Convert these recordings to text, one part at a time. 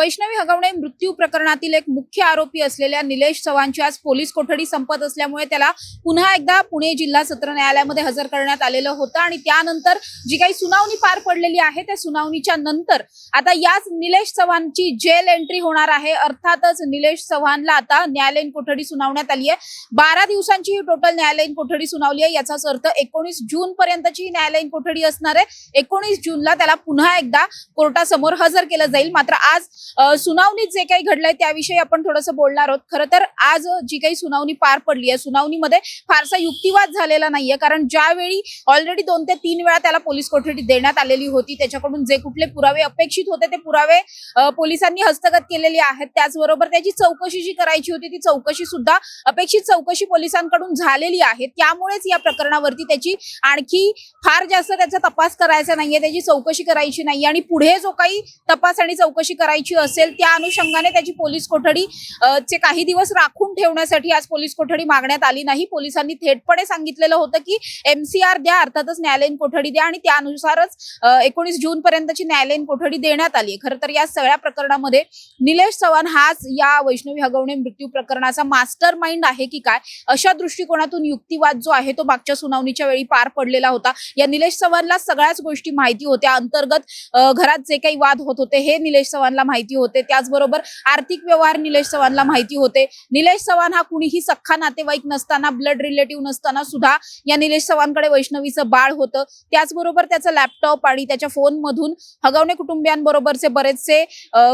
वैष्णवी हगवणे मृत्यू प्रकरणातील एक मुख्य आरोपी असलेल्या निलेश चव्हाणची आज पोलीस कोठडी संपत असल्यामुळे त्याला पुन्हा एकदा पुणे जिल्हा सत्र न्यायालयामध्ये हजर करण्यात आलेलं होतं. आणि त्यानंतर जी काही सुनावणी पार पडलेली आहे त्या सुनावणीच्या नंतर आता याच निलेश चव्हाणची जेल एंट्री होणार आहे. अर्थातच निलेश चव्हाणला आता न्यायालयीन कोठडी सुनावण्यात आली आहे. बारा दिवसांची ही टोटल न्यायालयीन कोठडी सुनावली आहे. याचाच अर्थ एकोणीस जून पर्यंतची ही न्यायालयीन कोठडी असणार आहे. एकोणीस जूनला त्याला पुन्हा एकदा कोर्टासमोर हजर केलं जाईल. मात्र आज सुनावणीत जे काही घडलंय त्याविषयी आपण थोडंसं बोलणार आहोत. खरं तर आज जी काही सुनावणी पार पडली आहे सुनावणीमध्ये फारसा युक्तिवाद झालेला नाहीये. कारण ज्यावेळी ऑलरेडी दोन ते तीन वेळा त्याला पोलीस कोठडी देण्यात आलेली होती त्याच्याकडून जे कुठले पुरावे अपेक्षित होते ते पुरावे पोलिसांनी हस्तगत केलेले आहेत. त्याचबरोबर त्याची चौकशी जी करायची होती ती चौकशी सुद्धा अपेक्षित चौकशी पोलिसांकडून झालेली आहे. त्यामुळेच या प्रकरणावरती त्याची आणखी फार जास्त त्याचा तपास करायचा नाहीये त्याची चौकशी करायची नाही आणि पुढे जो काही तपास आणि चौकशी करायची असेल त्या अनुषंगाने त्याची पोलीस कोठडी चे काही दिवस राखून ठेवण्यासाठी आज पोलीस कोठडी मागण्यात आली नाही. पोलिसांनी थेटपणे सांगितलेलं होतं की एमसीआर द्या अर्थातच न्यायालयीन कोठडी द्या आणि त्यानुसारच एकोणीस जून पर्यंतची न्यायालयीन कोठडी देण्यात आली आहे. खरं तर या सगळ्या प्रकरणामध्ये निलेश चव्हाण हाच या वैष्णवी हगवणे मृत्यू प्रकरणाचा मास्टर माइंड आहे की काय अशा दृष्टिकोनातून युक्तिवाद जो आहे तो मागच्या सुनावणीच्या वेळी पार पडलेला होता. या निलेश चव्हाणला सगळ्याच गोष्टी माहिती होत्या. अंतर्गत घरात जे काही वाद होत होते हे निलेश चव्हाणला माहिती होते. त्याचबरोबर आर्थिक व्यवहार निलेश चव्हाणला माहिती होते. निलेश चव्हाण हा कुणीही सख्खा नातेवाईक नसताना ब्लड रिलेटिव्ह नसताना सुद्धा या निलेश चव्हाणकडे वैष्णवीचं बाळ होतं. त्याचबरोबर त्याचं लॅपटॉप आणि त्याच्या फोनमधून हगवणे कुटुंबियांबरोबरचे बरेचसे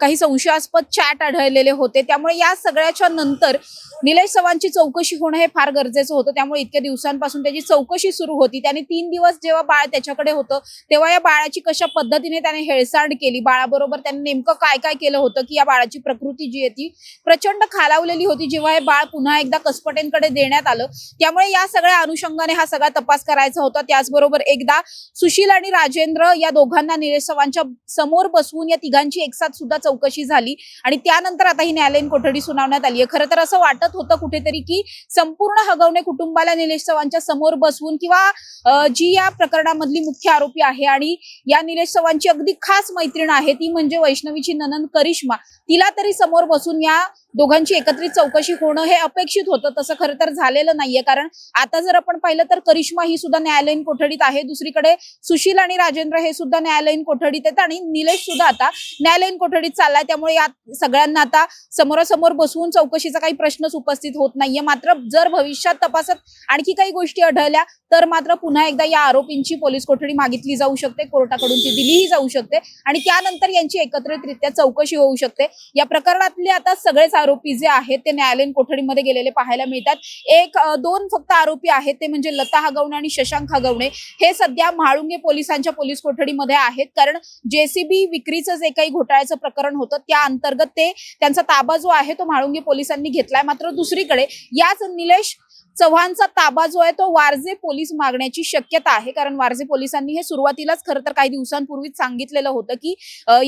काही संशयास्पद चॅट आढळलेले होते. त्यामुळे या सगळ्याच्या नंतर निलेश चव्हाणची चौकशी होणं हे फार गरजेचं होतं. त्यामुळे इतक्या दिवसांपासून त्याची चौकशी सुरू होती. त्याने तीन दिवस जेव्हा बाळ त्याच्याकडे होतं तेव्हा या बाळाची कशा पद्धतीने त्याने हेळसांड केली बाळाबरोबर त्याने नेमकं काय काय केलं होतं की या बाळाची प्रकृती जी आहे ती प्रचंड खालावलेली होती. जेव्हा हे बाळ पुन्हा एकदा कसपटेंकडे देण्यात आलं त्यामुळे या सगळ्या अनुषंगाने हा सगळा तपास करायचा होता. त्याचबरोबर एकदा सुशील आणि राजेंद्र या दोघांना निलेश चव्हाणच्या समोर बसवून या तिघांची एकसाथ सुद्धा चौकशी झाली आणि त्यानंतर आता ही न्यायालयीन कोठडी सुनावण्यात आली आहे. खरं तर असं वाटत होतं कुठेतरी की संपूर्ण हगवणे कुटुंबाला निलेश चव्हाणच्या समोर बसवून किंवा जी या प्रकरणामधली मुख्य आरोपी आहे आणि या निलेश चव्हाणची अगदी खास मैत्रीण आहे ती म्हणजे वैष्णवीची आनंद करिश्मा. तिला तरी समोर बसून या दोघांची एकत्रित चौकशी होणं हे अपेक्षित होतं. तसं खरं तर झालेलं नाहीये. कारण आता जर आपण पाहिलं तर करिश्मा ही सुद्धा न्यायालयीन कोठडीत आहे. दुसरीकडे सुशील आणि राजेंद्र हे सुद्धा न्यायालयीन कोठडीत आहेत. आणि निलेश सुद्धा आता न्यायालयीन कोठडीत चाललाय. त्यामुळे या सगळ्यांना आता समोरासमोर बसवून चौकशीचा काही प्रश्नच उपस्थित होत नाहीये. मात्र जर भविष्यात तपासात आणखी काही गोष्टी आढळल्या तर मात्र पुन्हा एकदा या आरोपींची पोलीस कोठडी मागितली जाऊ शकते. कोर्टाकडून ती दिलीही जाऊ शकते. आणि त्यानंतर यांची एकत्रितरित्या चौकशी होऊ शकते. या प्रकरणातले आता सगळेच आरोपी जे आहेत ते न्यायालयीन कोठडीमध्ये गेलेले पाहायला मिळतात. एक दोन फक्त आरोपी आहेत ते म्हणजे लता हगवणे आणि शशांक हगवणे. हे सध्या म्हाळुंगे पोलिसांच्या पोलीस कोठडीमध्ये आहेत. कारण जेसीबी विक्रीचं जे काही घोटाळ्याचं प्रकरण होतं त्या अंतर्गत ते त्यांचा ताबा जो आहे तो म्हाळुंगे पोलिसांनी घेतलाय. मात्र दुसरीकडे याच निलेश चव्हाणचा ताबा जो आहे तो वारजे पोलीस मागण्याची शक्यता आहे. कारण वारजे पोलिसांनी हे सुरुवातीलाच खरं तर काही दिवसांपूर्वीच सांगितलेलं होतं की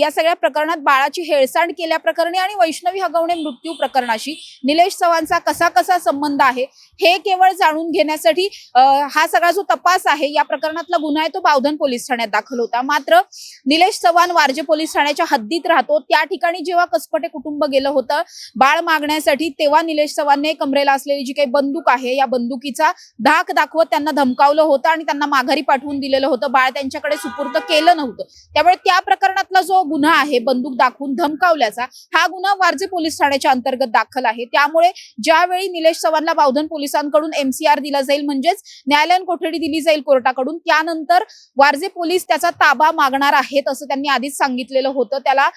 या सगळ्या प्रकरणात बाळाची हेळसांड केल्याप्रकरणी आणि वैष्णवी हगवणे मृत्यू प्रकरणाशी निलेश चव्हाणचा कसा कसा संबंध आहे हे केवळ जाणून घेण्यासाठी हा सगळा जो तपास आहे या प्रकरणातला गुन्हा आहे तो बावधन पोलीस ठाण्यात दाखल होता. मात्र निलेश चव्हाण वारजे पोलीस ठाण्याच्या हद्दीत राहतो. त्या ठिकाणी जेव्हा कसपटे कुटुंब गेलं होतं बाळ मागण्यासाठी तेव्हा निलेश चव्हाणने कमरेला असलेली जी काही बंदूक आहे या बंदुकीचा धाक दाखवत त्यांना धमकावलं होतं आणि त्यांना माघारी पाठवून दिलेलं होतं. बाळ त्यांच्याकडे सुपूर्द केलं नव्हतं. त्यामुळे त्या प्रकरणातला जो गुन्हा आहे बंदूक दाखवून धमकावल्याचा हा गुन्हा वारजे पोलीस ठाण्याच्या अंतर्गत दाखल आहे. त्यामुळे ज्यावेळी निलेश चव्हाणला बावधन पोलिसांकडून एमसीआर दिला जाईल म्हणजेच न्यायालयीन कोठडी दिली जाईल कोर्टाकडून त्यानंतर वारजे पोलीस त्याचा ताबा मागणार आहेत असं त्यांनी आधीच सांगितलेलं होतं. त्याला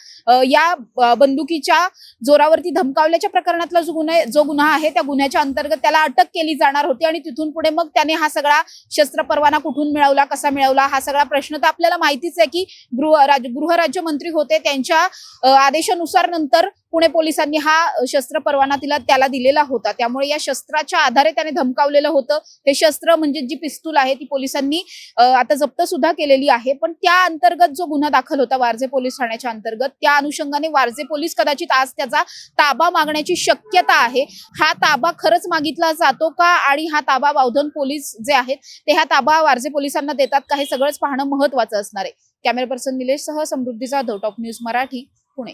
या बंदुकीच्या जोरावरती धमकावल्याच्या प्रकरणातला जो गुन्हा जो गुन्हा आहे त्या गुन्ह्याच्या अंतर्गत त्याला अटक केली जाणार होती आणि तिथून पुढे मग त्याने हा सगळा शस्त्र परवाना कुठून मिळवला कसा मिळवला हा सगळा प्रश्न तर आपल्याला माहितीच आहे की गृह राज गृहराज्यमंत्री होते त्यांच्या आदेशानुसार नंतर पुणे पोलिसांनी हा शस्त्र परवाना तिला त्याला दिलेला होता. त्यामुळे या शस्त्राच्या आधारे त्याने धमकावलेलं होतं. हे शस्त्र म्हणजे जी पिस्तूल आहे ती पोलिसांनी आता जप्त सुद्धा केलेली आहे. पण त्या अंतर्गत जो गुन्हा दाखल होता वारजे पोलीस ठाण्याच्या अंतर्गत त्या अनुषंगाने वारजे पोलीस कदाचित आज त्याचा ताबा मागण्याची शक्यता आहे. हा ताबा खरंच मागितला जातो का? आणि हा ताबा बावधन पोलीस जे आहेत ते हा ताबा वारजे पोलिसांना देतात का? हे सगळंच पाहणं महत्वाचं असणार आहे. कॅमेरा पर्सन निलेश सह समृद्धी जाधव टॉप न्यूज मराठी पुणे.